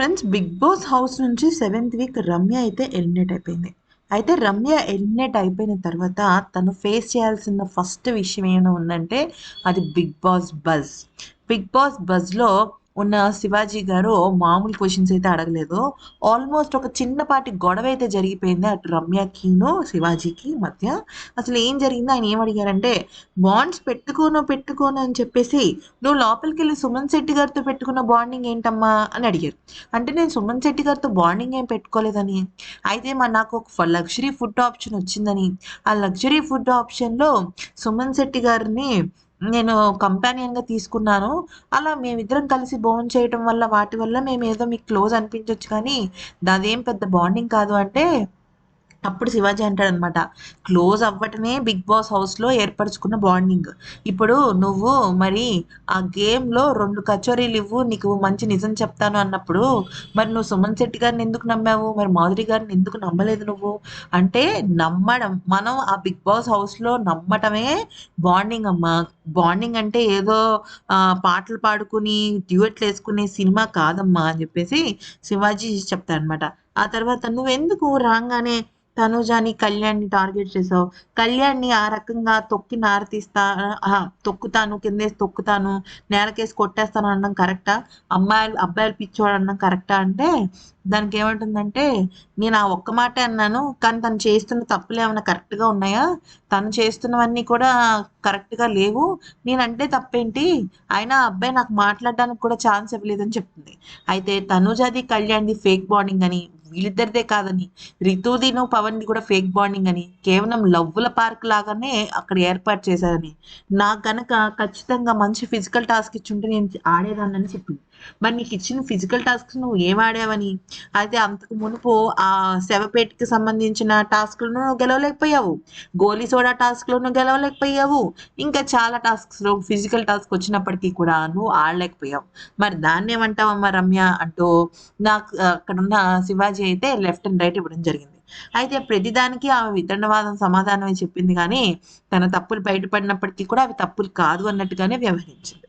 Friends big Boss house నుంచి seventh week Ramya అయితే eliminate అయిపోయింది. అయితే రమ్య ఎలిమినేట్ అయిపోయిన తర్వాత తను ఫేస్ చేయాల్సిన ఫస్ట్ విషయం ఏమైనా ఉందంటే అది Bigg Boss Buzz. Bigg Boss బజ్లో ఉన్న శివాజీ గారు మామూలు క్వశ్చన్స్ అయితే అడగలేదు. ఆల్మోస్ట్ ఒక చిన్నపాటి గొడవ అయితే జరిగిపోయింది అటు రమ్యకిను శివాజీకి మధ్య. అసలు ఏం జరిగింది? ఆయన ఏం అడిగారంటే బాండ్స్ పెట్టుకోను పెట్టుకోను అని చెప్పేసి నువ్వు లోపలికి వెళ్ళి సుమన్ శెట్టి గారితో పెట్టుకున్న బాండింగ్ ఏంటమ్మా? అని అడిగారు. అంటే నేను సుమన్ శెట్టి గారితో బాండింగ్ ఏం పెట్టుకోలేదని. అయితే మా నాకు ఒక లగ్జరీ ఫుడ్ ఆప్షన్ వచ్చిందని. ఆ లగ్జరీ ఫుడ్ ఆప్షన్లో సుమన్ శెట్టి గారిని నేను కంపానియన్గా తీసుకున్నాను. అలా మేమిద్దరం కలిసి బోన్ చేయటం వల్ల వాటి వల్ల మేము ఏదో మీకు క్లోజ్ అనిపించవచ్చు కానీ దాదేం పెద్ద బాండింగ్ కాదు అంటే అప్పుడు శివాజీ అంటాడనమాట. క్లోజ్ అవ్వటమే బిగ్ బాస్ హౌస్లో ఏర్పరచుకున్న బాండింగ్. ఇప్పుడు నువ్వు మరి ఆ గేమ్లో రెండు కచోరీలు ఇవ్వు నీకు మంచి నిజం చెప్తాను అన్నప్పుడు మరి నువ్వు సుమన్ శెట్టి గారిని ఎందుకు నమ్మావు? మరి మాధురి గారిని ఎందుకు నమ్మలేదు నువ్వు? అంటే నమ్మడం మనం ఆ బిగ్ బాస్ హౌస్లో నమ్మటమే బాండింగ్ అమ్మా. బాండింగ్ అంటే ఏదో పాటలు పాడుకుని డ్యూయట్లు వేసుకునే సినిమా కాదమ్మా అని చెప్పేసి శివాజీ చెప్తాడనమాట. ఆ తర్వాత నువ్వెందుకు రాగానే తనుజాని కళ్యాణ్ని టార్గెట్ చేసావు. కళ్యాణ్ని ఆ రకంగా తొక్కి నారతీస్తా తొక్కుతాను కిందేసి తొక్కుతాను నేలకేసి కొట్టేస్తాను అనడం కరెక్టా? అమ్మాయిలు అబ్బాయిలు పిచ్చోడు అనడం కరెక్టా అంటే దానికి ఏమంటుందంటే నేను ఆ ఒక్క మాట అన్నాను కానీ తను చేస్తున్న తప్పులు ఏమైనా కరెక్ట్గా ఉన్నాయా? తను చేస్తున్నవన్నీ కూడా కరెక్ట్గా లేవు. నేనంటే తప్పేంటి? అయినా అబ్బాయి నాకు మాట్లాడడానికి కూడా ఛాన్స్ ఇవ్వలేదని చెప్తుంది అయితే తనుజాది కళ్యాణ్ది ఫేక్ బాండింగ్ అని వీళ్ళిద్దరిదే కాదని. రితుదిను పవన్ది కూడా ఫేక్ బాండింగ్ అని. కేవలం లవ్వుల పార్క్ లాగానే అక్కడ ఏర్పాటు చేశారని. నాకు కనుక ఖచ్చితంగా మంచి ఫిజికల్ టాస్క్ ఇచ్చుంటే నేను ఆడేదాన్ని చెప్పింది మరి నీకు ఇచ్చిన ఫిజికల్ టాస్క్ నువ్వు ఏం ఆడావని అయితే అంతకు మునుపు ఆ శవపేటకి సంబంధించిన టాస్క్లను గెలవలేకపోయావు. గోలీ సోడా టాస్క్లను గెలవలేకపోయావు. ఇంకా చాలా టాస్క్స్లో ఫిజికల్ టాస్క్ వచ్చినప్పటికీ కూడా నువ్వు ఆడలేకపోయావు. మరి దాన్ని ఏమంటావమ్మా రమ్య? అంటూ నాకు అక్కడున్న శివాజీ అయితే లెఫ్ట్ అండ్ రైట్ ఇవ్వడం జరిగింది. అయితే ప్రతిదానికి ఆమె వితండవాదం సమాధానమే చెప్పింది కానీ తన తప్పులు బయటపడినప్పటికీ కూడా అవి తప్పులు కాదు అన్నట్టుగానే వ్యవహరించింది.